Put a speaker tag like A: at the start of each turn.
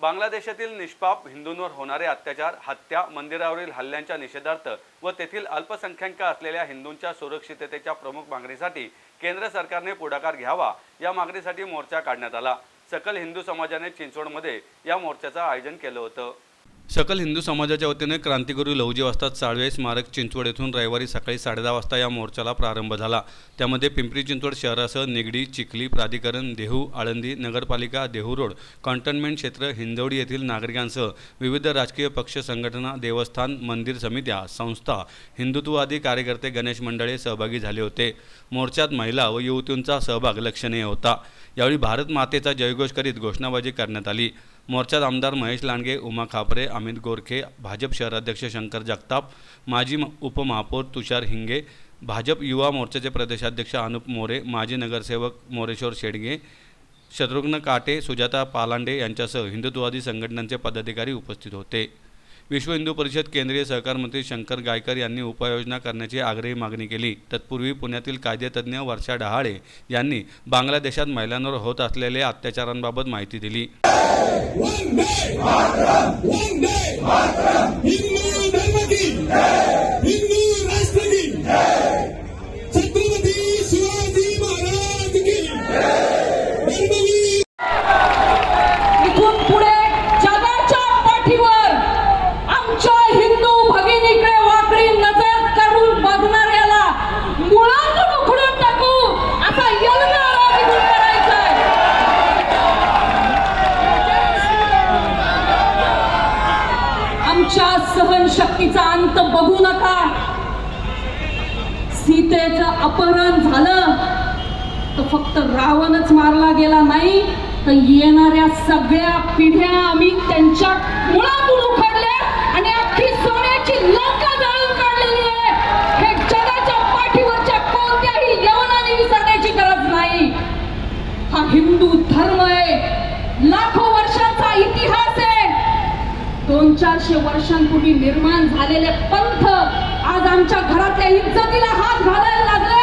A: बांगलादेशातील निष्पाप हिंदूंवर होणारे अत्याचार हत्या मंदिरावरील हल्ल्यांच्या निषेधार्थ व तेथील अल्पसंख्याक असलेल्या हिंदूंच्या सुरक्षिततेच्या प्रमुख मागणीसाठी केंद्र सरकारने पुढाकार घ्यावा या मागणीसाठी मोर्चा काढण्यात आला. सकल हिंदू समाजाने चिंचवडमध्ये या मोर्चाचं आयोजन केलं होतं. सकल हिंदू समाजाच्या वतीने क्रांतिगुरू लवजी वाजता चाळवे स्मारक चिंचवड येथून रविवारी सकाळी साडेदहा वाजता या मोर्चाला प्रारंभ झाला. त्यामध्ये पिंपरी चिंचवड शहरासह निगडी चिखली प्राधिकरण देहू आळंदी नगरपालिका देहू रोड कॉन्टनमेंट क्षेत्र हिंजवडी येथील नागरिकांसह विविध राजकीय पक्ष संघटना देवस्थान मंदिर समित्या संस्था हिंदुत्ववादी कार्यकर्ते गणेश मंडळे सहभागी झाले होते. मोर्चात महिला व युवतींचा सहभाग लक्षणीय होता. यावेळी भारत मातेचा जयघोष करीत घोषणाबाजी करण्यात आली. मोर्चात आमदार महेश लांडगे उमा खापरे अमित गोरखे भाजप शहराध्यक्ष शंकर जगताप माजी म- उपमहापौर तुषार हिंगे भाजप युवा मोर्चाचे प्रदेशाध्यक्ष अनुप मोरे माजी नगरसेवक मोरेश्वर शेडगे शत्रुघ्न काटे सुजाता पालांडे यांच्यासह हिंदुत्ववादी संघटनांचे पदाधिकारी उपस्थित होते. विश्व हिंदू परिषद केंद्रीय सहकार मंत्री शंकर गायकर यांनी उपाययोजना करण्याची आग्रही मागणी केली. तत्पूर्वी पुण्यातील कायदेतज्ञ वर्षा डहाळे यांनी बांगलादेशात महिलांवर होत असलेल्या अत्याचारांबाबत माहिती दिली.
B: आमच्या सहनशक्तीचा अंत बघू नका. सीतेचं अपहरण झालं तर फक्त रावणच मारला गेला नाही तर येणाऱ्या सगळ्या पिढ्या आम्ही त्यांच्या मुळात चारशे वर्षांपूर्वी निर्माण झालेले पंथ आज आमच्या घरातल्या इज्जतीला हात घालायला लागले.